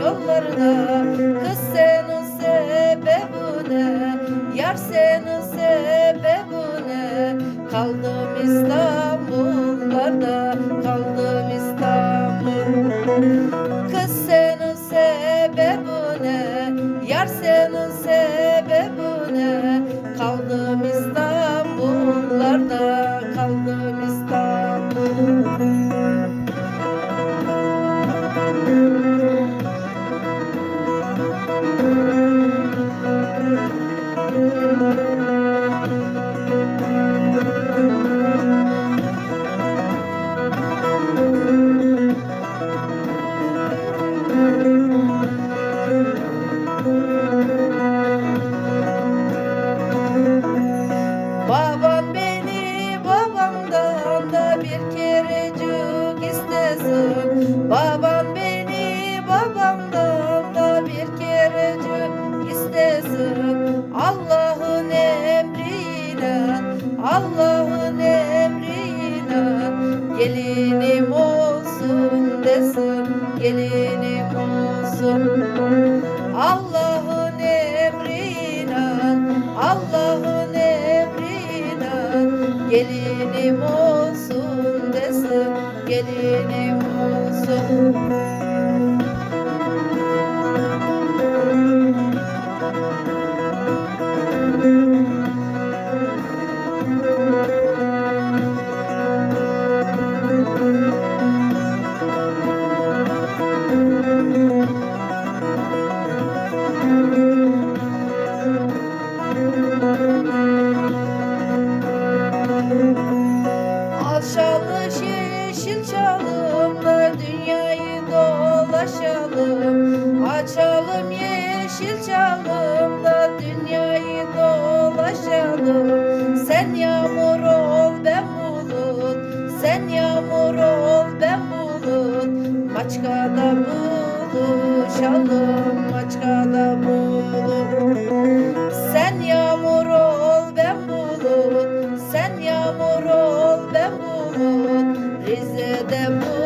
yollarda Kız senin sebebi ne? Yar senin sebebi ne? Kaldım İstanbullarda Kaldım İstanbul Kız senin sebebi ne? Yar senin sebebi ne? Kaldım İstanbullarda, kaldım İstanbul. Allah'ın emriyle Gelinim olsun desin Gelinim olsun. Allah'ın emriyle Allah'ın emriyle Gelinim olsun desin Gelinim olsun dolaşalım Açalım yeşil çalımla dünyayı dolaşalım. Sen yağmur ol ben bulut Sen yağmur ol ben bulut. Maçkada buluşalım Maçkada bulut Sen yağmur ol ben bulut Sen yağmur ol ben bulut. Rize'de bulut